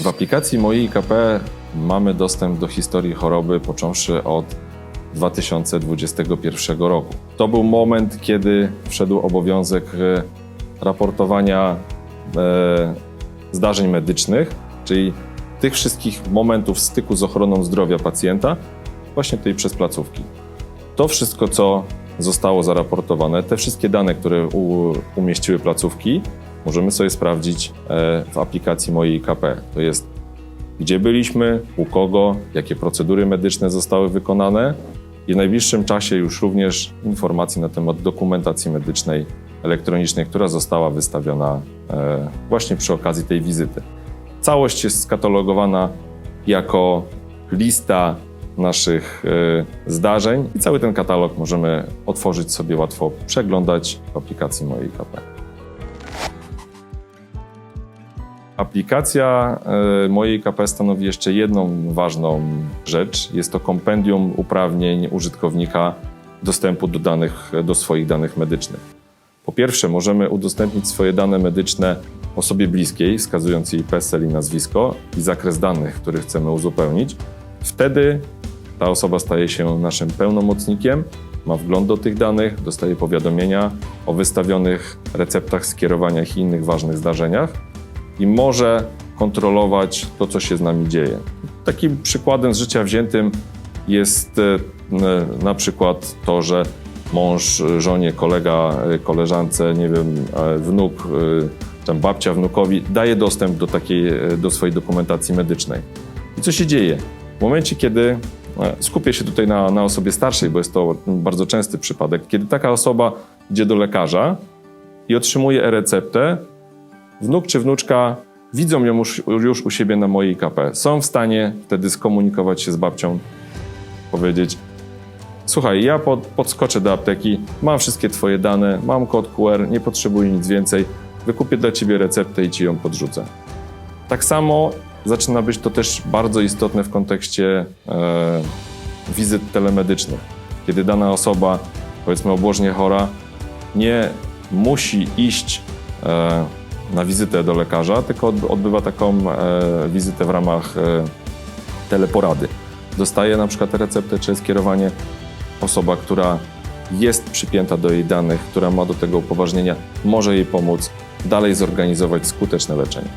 W aplikacji Moi IKP mamy dostęp do historii choroby począwszy od 2021 roku. To był moment, kiedy wszedł obowiązek e, raportowania e, zdarzeń medycznych, czyli tych wszystkich momentów styku z ochroną zdrowia pacjenta, właśnie tej przez placówki. To wszystko, co zostało zaraportowane, te wszystkie dane, które umieściły placówki, możemy sobie sprawdzić e, w aplikacji mojej IKP. To jest gdzie byliśmy, u kogo, jakie procedury medyczne zostały wykonane i w najbliższym czasie już również informacje na temat dokumentacji medycznej elektronicznej, która została wystawiona e, właśnie przy okazji tej wizyty. Całość jest skatalogowana jako lista naszych e, zdarzeń i cały ten katalog możemy otworzyć sobie łatwo, przeglądać w aplikacji mojej KP. Aplikacja e, mojej KP stanowi jeszcze jedną ważną rzecz. Jest to kompendium uprawnień użytkownika dostępu do, danych, do swoich danych medycznych. Po pierwsze, możemy udostępnić swoje dane medyczne osobie bliskiej, wskazując jej PESEL i nazwisko i zakres danych, który chcemy uzupełnić. Wtedy ta osoba staje się naszym pełnomocnikiem, ma wgląd do tych danych, dostaje powiadomienia o wystawionych receptach, skierowaniach i innych ważnych zdarzeniach i może kontrolować to, co się z nami dzieje. Takim przykładem z życia wziętym jest e, n- na przykład to, że mąż e, żonie, kolega e, koleżance, nie wiem, e, wnuk, e, tam babcia wnukowi daje dostęp do takiej, e, do swojej dokumentacji medycznej. I co się dzieje? W momencie, kiedy e, skupię się tutaj na, na osobie starszej, bo jest to bardzo częsty przypadek, kiedy taka osoba idzie do lekarza i otrzymuje e-receptę, wnuk czy wnuczka widzą ją już, już u siebie na mojej KP. Są w stanie wtedy skomunikować się z babcią, powiedzieć: Słuchaj, ja pod, podskoczę do apteki, mam wszystkie Twoje dane, mam kod QR, nie potrzebuję nic więcej, wykupię dla Ciebie receptę i Ci ją podrzucę. Tak samo zaczyna być to też bardzo istotne w kontekście e, wizyt telemedycznych, kiedy dana osoba, powiedzmy obłożnie chora, nie musi iść e, na wizytę do lekarza, tylko odby- odbywa taką e, wizytę w ramach e, teleporady. Dostaje na przykład receptę czy skierowanie osoba, która jest przypięta do jej danych, która ma do tego upoważnienia, może jej pomóc dalej zorganizować skuteczne leczenie.